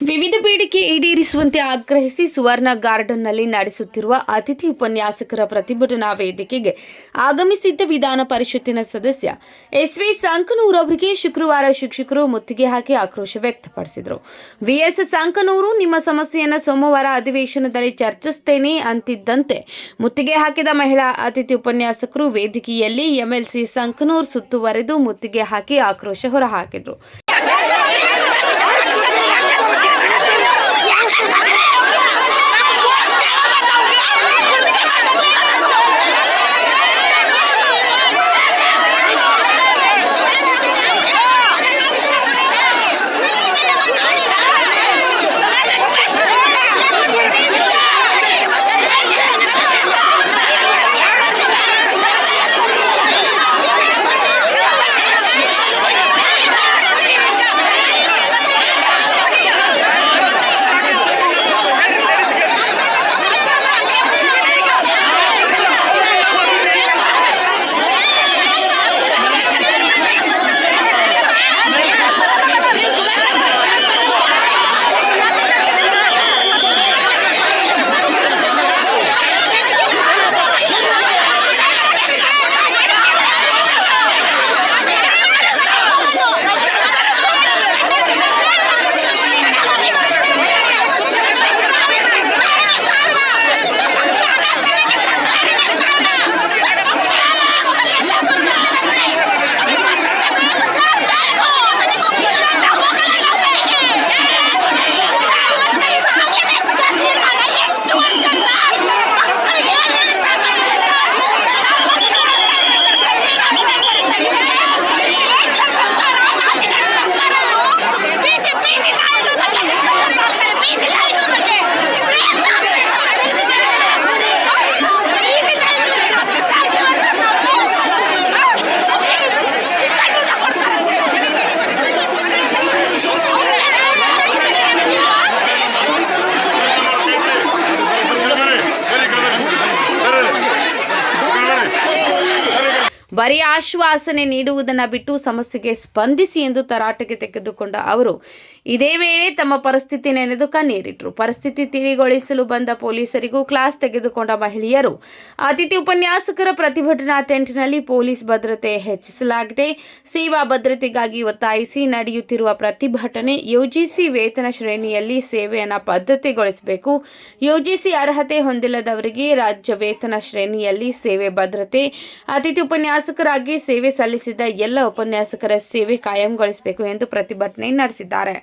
ವಿವಿಧ ಬೇಡಿಕೆ ಈಡೇರಿಸುವಂತೆ ಆಗ್ರಹಿಸಿ ಸುವರ್ಣ ಗಾರ್ಡನ್ನಲ್ಲಿ ನಡೆಸುತ್ತಿರುವ ಅತಿಥಿ ಉಪನ್ಯಾಸಕರ ಪ್ರತಿಭಟನಾ ವೇದಿಕೆಗೆ ಆಗಮಿಸಿದ್ದ ವಿಧಾನ ಪರಿಷತ್ತಿನ ಸದಸ್ಯ ಎಸ್ವಿ ಸಂಕನೂರ್ ಅವರಿಗೆ ಶುಕ್ರವಾರ ಶಿಕ್ಷಕರು ಮುತ್ತಿಗೆ ಹಾಕಿ ಆಕ್ರೋಶ ವ್ಯಕ್ತಪಡಿಸಿದರು. ವಿಎಸ್ ಸಂಕನೂರು, ನಿಮ್ಮ ಸಮಸ್ಯೆಯನ್ನು ಸೋಮವಾರ ಅಧಿವೇಶನದಲ್ಲಿ ಚರ್ಚಿಸುತ್ತೇನೆ ಅಂತಿದ್ದಂತೆ ಮುತ್ತಿಗೆ ಹಾಕಿದ ಮಹಿಳಾ ಅತಿಥಿ ಉಪನ್ಯಾಸಕರು ವೇದಿಕೆಯಲ್ಲಿ ಎಂಎಲ್ಸಿ ಸಂಕನೂರ್ ಸುತ್ತುವರೆದು ಮುತ್ತಿಗೆ ಹಾಕಿ ಆಕ್ರೋಶ ಹೊರಹಾಕಿದರು. ಬರೀ ಆಶ್ವಾಸನೆ ನೀಡುವುದನ್ನು ಬಿಟ್ಟು ಸಮಸ್ಯೆಗೆ ಸ್ಪಂದಿಸಿ ಎಂದು ತರಾಟೆಗೆ ತೆಗೆದುಕೊಂಡ ಅವರು, ಇದೇ ವೇಳೆ ತಮ್ಮ ಪರಿಸ್ಥಿತಿ ನೆನೆದು ಕಣ್ಣೀರಿಟ್ರು. ಪರಿಸ್ಥಿತಿ ತಿಳಿಗೊಳಿಸಲು ಬಂದ ಪೊಲೀಸರಿಗೂ ಕ್ಲಾಸ್ ತೆಗೆದುಕೊಂಡ ಮಹಿಳೆಯರು, ಅತಿಥಿ ಉಪನ್ಯಾಸಕರ ಪ್ರತಿಭಟನಾ ಟೆಂಟ್ನಲ್ಲಿ ಪೊಲೀಸ್ ಭದ್ರತೆ ಹೆಚ್ಚಿಸಲಾಗಿದೆ. ಸೇವಾ ಭದ್ರತೆಗಾಗಿ ಒತ್ತಾಯಿಸಿ ನಡೆಯುತ್ತಿರುವ ಪ್ರತಿಭಟನೆ ಯುಜಿಸಿ ವೇತನ ಶ್ರೇಣಿಯಲ್ಲಿ ಸೇವೆಯನ್ನು ಪದ್ಧತಿಗೊಳಿಸಬೇಕು. ಯುಜಿಸಿ ಅರ್ಹತೆ ಹೊಂದಿಲ್ಲದವರಿಗೆ ರಾಜ್ಯ ವೇತನ ಶ್ರೇಣಿಯಲ್ಲಿ ಸೇವೆ ಭದ್ರತೆ. ಅತಿಥಿ ಉಪನ್ಯಾಸಕರಾಗಿ ಸೇವೆ ಸಲ್ಲಿಸಿದ ಎಲ್ಲ ಉಪನ್ಯಾಸಕರ ಸೇವೆ ಕಾಯಂಗೊಳಿಸಬೇಕು ಎಂದು ಪ್ರತಿಭಟನೆ ನಡೆಸಿದ್ದಾರೆ.